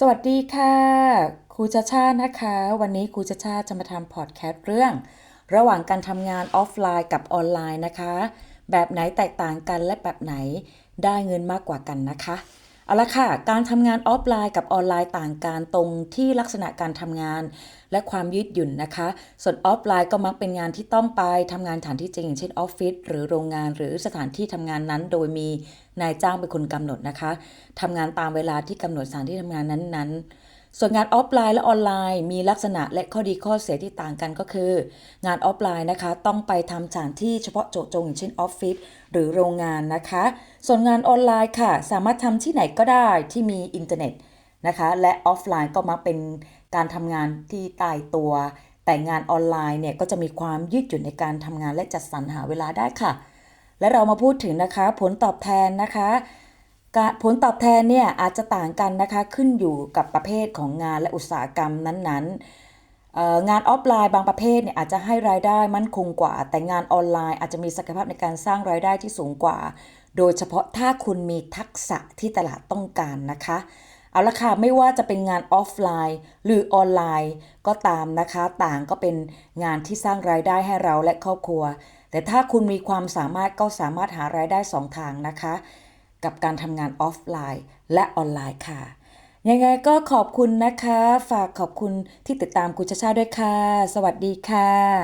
สวัสดีค่ะครูชาชานะคะ วันนี้ครูชาชาจะมาทำพอดแคสต์เรื่อง ระหว่างการทำงานออฟไลน์กับออนไลน์นะคะ แบบไหนแตกต่างกันและแบบไหนได้เงินมากกว่ากันนะคะ เอาละค่ะ การทำงานออฟไลน์กับออนไลน์ต่างกันตรงที่ลักษณะการทำงาน และความยืดหยุ่นนะคะ ส่วนออฟไลน์ก็มักเป็นงานที่ต้องไปทำงานสถานที่จริงอย่างเช่นออฟฟิศหรือโรงงานหรือสถานที่ทำงานนั้น โดยมีนายจ้างเป็นคนกำหนดนะคะทำงานตามเวลาที่กำหนดสถานที่ทำงานนั้นๆ ส่วนงานออฟไลน์และออนไลน์ มีลักษณะและข้อดีข้อเสียที่ต่างกันก็คือ งานออฟไลน์นะคะ ต้องไปทำสถานที่เฉพาะเจาะจงอย่างเช่นออฟฟิศหรือโรงงานนะคะ ส่วนงานออนไลน์ค่ะ สามารถทำที่ไหนก็ได้ที่มีอินเทอร์เน็ตนะคะ และออฟไลน์ก็มักเป็นการทำงานที่ตายตัว แต่งานออนไลน์เนี่ยก็จะมีความยืดหยุ่นในการทำงานและจัดสรรหาเวลาได้ค่ะ และเรามาพูดถึงนะคะ ผลตอบแทนนะคะ ผลตอบแทนเนี่ยอาจจะต่างกันนะคะขึ้นอยู่กับประเภทของงานและอุตสาหกรรมนั้นๆ งานออฟไลน์บางประเภทเนี่ยอาจจะให้รายได้มั่นคงกว่า แต่งานออนไลน์อาจจะมีศักยภาพในการสร้างรายได้ที่สูงกว่า โดยเฉพาะถ้าคุณมีทักษะที่ตลาดต้องการนะคะเอาละค่ะไม่ว่าจะเป็นงานออฟไลน์ หรือออนไลน์ก็ตามนะคะ ต่างก็เป็นงานที่สร้างรายได้ให้เราและครอบครัว แต่ถ้าคุณมีความสามารถก็สามารถหารายได้สองทางนะคะ กับการทำงานออฟไลน์ และออนไลน์ค่ะ ยังไงก็ขอบคุณนะคะ ฝากขอบคุณที่ติดตามคุณชาชาด้วยค่ะ สวัสดีค่ะ